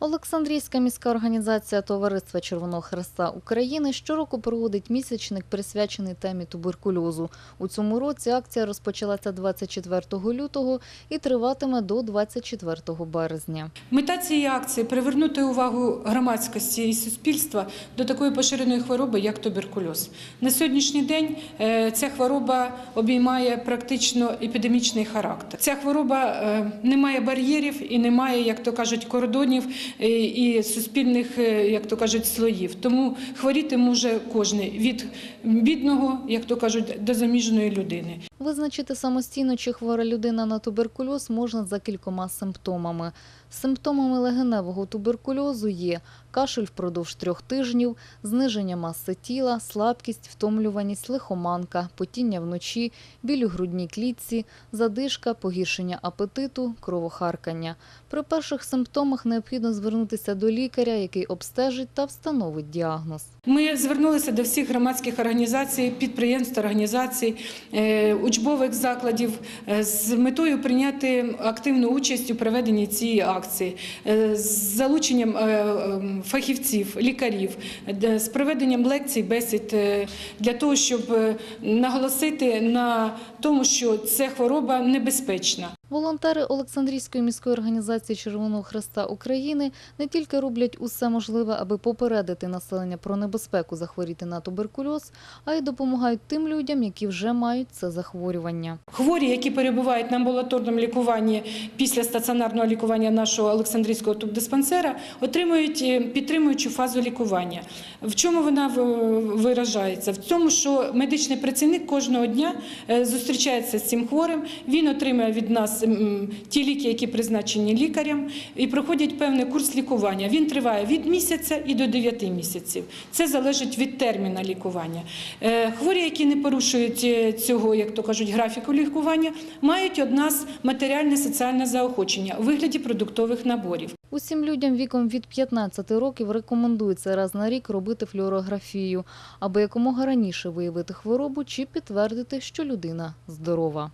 Олександрійська міська організація Товариства Червоного Хреста України щороку проводить місячник, присвячений темі туберкульозу. У цьому році акція розпочалася 24 лютого і триватиме до 24 березня. Мета цієї акції привернути увагу громадськості і суспільства до такої поширеної хвороби, як туберкульоз. На сьогоднішній день е, ця хвороба обіймає практично епідемічний характер. Ця хвороба е, не має бар'єрів і не має, як то кажуть, кордонів і суспільних, е, як то кажуть, слоїв. Тому хворіти може кожен від бідного, як то кажуть, до заміжної людини. Визначити самостійно, чи хвора людина на туберкульоз можна за кількома симптомами. Симптомами легеневого туберкульозу є кашель впродовж трьох тижнів, зниження маси тіла, слабкість, втомлюваність, лихоманка, потіння вночі, біль у грудній клітці, задишка, погіршення апетиту, кровохаркання. При перших симптомах необхідно звернутися до лікаря, який обстежить та встановить діагноз. Ми звернулися до всіх громадських організацій, підприємств, організацій, е, учбових закладів е, з метою прийняти активну участь у проведенні цієї акції е, з залученням е, е, фахівців, лікарів, з проведенням лекцій, бесід для того, щоб наголосити на тому, що ця хвороба небезпечна. Волонтери Олександрійської міської організації Червоного Хреста України не тільки роблять усе можливе, аби попередити населення про небезпеку захворіти на туберкульоз, а й допомагають тим людям, які вже мають це захворювання. Хворі, які перебувають на амбулаторному лікуванні після стаціонарного лікування нашого Олександрійського тубдиспансера, отримують е, підтримуючу фазу лікування. В чому вона виражається? В тому, що медичний працівник кожного дня е, зустрічається з цим хворим, він отримує від нас ті ліки, які призначені лікарям, і проходять певний курс лікування. Він триває від місяця і до 9 місяців. Це залежить від терміна лікування. Е, Хворі, які не порушують е, цього, як то кажуть, графіку лікування, мають од нас матеріальне соціальне заохочення у вигляді продуктових наборів. Усім людям віком від 15 років рекомендується раз на рік робити флюорографію, аби якомога раніше виявити хворобу чи підтвердити, що людина здорова.